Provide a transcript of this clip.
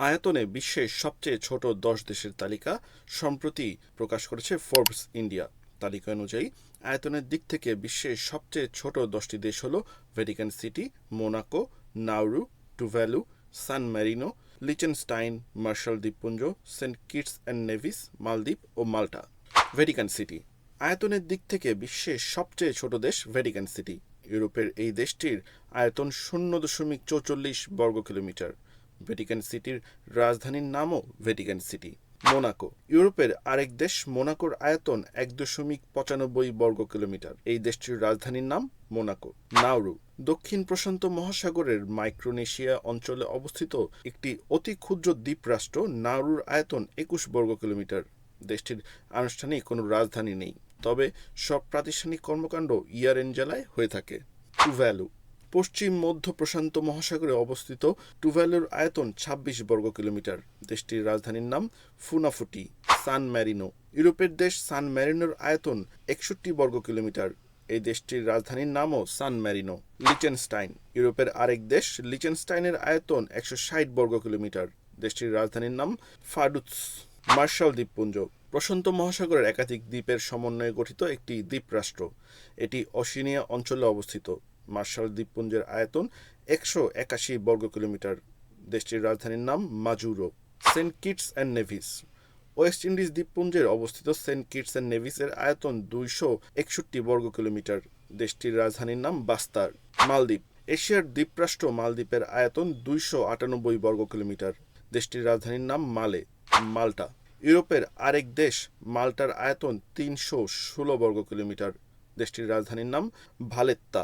আয়তনে বিশ্বের সবচেয়ে ছোট দশ দেশের তালিকা সম্প্রতি প্রকাশ করেছে ফোর্বস ইন্ডিয়া তালিকা অনুযায়ী, আয়তনের দিক থেকে বিশ্বের সবচেয়ে ছোট দশটি দেশ হল Vatican City Monaco Nauru Tuvalu San Marino Liechtenstein Marshall দ্বীপপুঞ্জ সেন্ট কিটস অ্যান্ড নেভিস মালদ্বীপ ও মাল্টা ভ্যাটিকান সিটি আয়তনের দিক থেকে বিশ্বের সবচেয়ে ছোট দেশ ভ্যাটিকান সিটি ইউরোপের এই দেশটির আয়তন শূন্য দশমিক চৌচল্লিশ বর্গ কিলোমিটার ভ্যাটিকান সিটির রাজধানীর নামও ভ্যাটিকান সিটি মোনাকো ইউরোপের আরেক দেশ মোনাকোর আয়তন এক দশমিক পঁচানব্বই বর্গ কিলোমিটার। এই দেশটির রাজধানীর নাম মোনাকো নাউরু দক্ষিণ প্রশান্ত মহাসাগরের মাইক্রোনেশিয়া অঞ্চলে অবস্থিত একটি অতি ক্ষুদ্র দ্বীপরাষ্ট্র নাউরুর আয়তন একুশ বর্গ কিলোমিটার। দেশটির আনুষ্ঠানিক কোনো রাজধানী নেই, তবে সব প্রাতিষ্ঠানিক কর্মকাণ্ড ইয়ারেন জেলায় হয়ে থাকে। টুভ্যালু পশ্চিম, মধ্য প্রশান্ত মহাসাগরে অবস্থিত টুভ্যালুর আয়তন ২৬ বর্গ কিলোমিটার। দেশটির রাজধানীর নাম ফুনাফুটি, সান ম্যারিনো। ইউরোপের দেশ সান ম্যারিনোর আয়তন একষট্টি বর্গ কিলোমিটার। এই দেশটির রাজধানীর নামও সান ম্যারিনো, লিচেনস্টাইন। ইউরোপের আরেক দেশ লিচেনস্টাইনের আয়তন একশো ষাট বর্গ কিলোমিটার। দেশটির রাজধানীর নাম ফাডুৎস, মার্শাল দ্বীপপুঞ্জ। প্রশান্ত মহাসাগরের একাধিক দ্বীপের সমন্বয়ে গঠিত একটি দ্বীপরাষ্ট্র। এটি অশিনিয়া অঞ্চলে অবস্থিত। মার্শাল দ্বীপপুঞ্জের আয়তন একশো একাশি বর্গ কিলোমিটার। দেশটির রাজধানীর নাম Majuro, Saint Kitts and Nevis. West Indies দ্বীপপুঞ্জের অবস্থিত সেন্ট কিটস অ্যান্ড নেভিসের আয়তন দুইশো একষট্টি বর্গ কিলোমিটার। দেশটির রাজধানীর নাম বাস্তার, মালদ্বীপ। এশিয়ার দ্বীপরাষ্ট্র মালদ্বীপের আয়তন দুইশো আটানব্বই বর্গ কিলোমিটার। দেশটির রাজধানীর নাম মালে, মাল্টা। ইউরোপের আরেক দেশ, মাল্টার আয়তন তিনশো ষোলো বর্গ কিলোমিটার। দেশটির রাজধানীর নাম ভালেত্তা।